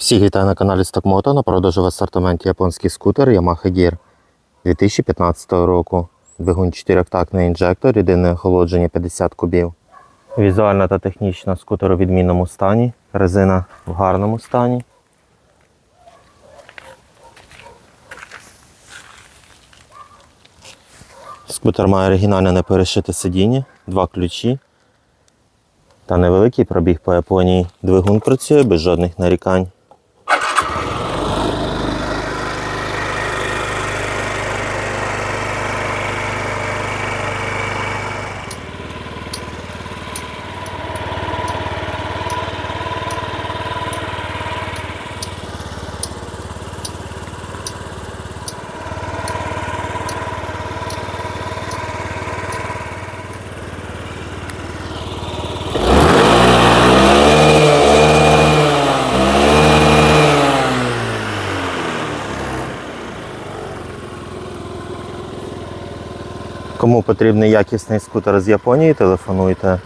Всіх вітаю на каналі Стокмото. На продажу в асортименті японський скутер Yamaha Gear 2015 року. Двигун 4-тактний інжектор, єдине охолодження 50 кубів. Візуальна та технічна скутер у відмінному стані. Резина в гарному стані. Скутер має оригінальне неперешите сидіння, два ключі та невеликий пробіг по Японії. Двигун працює без жодних нарікань. Кому потрібний якісний скутер з Японії, телефонуйте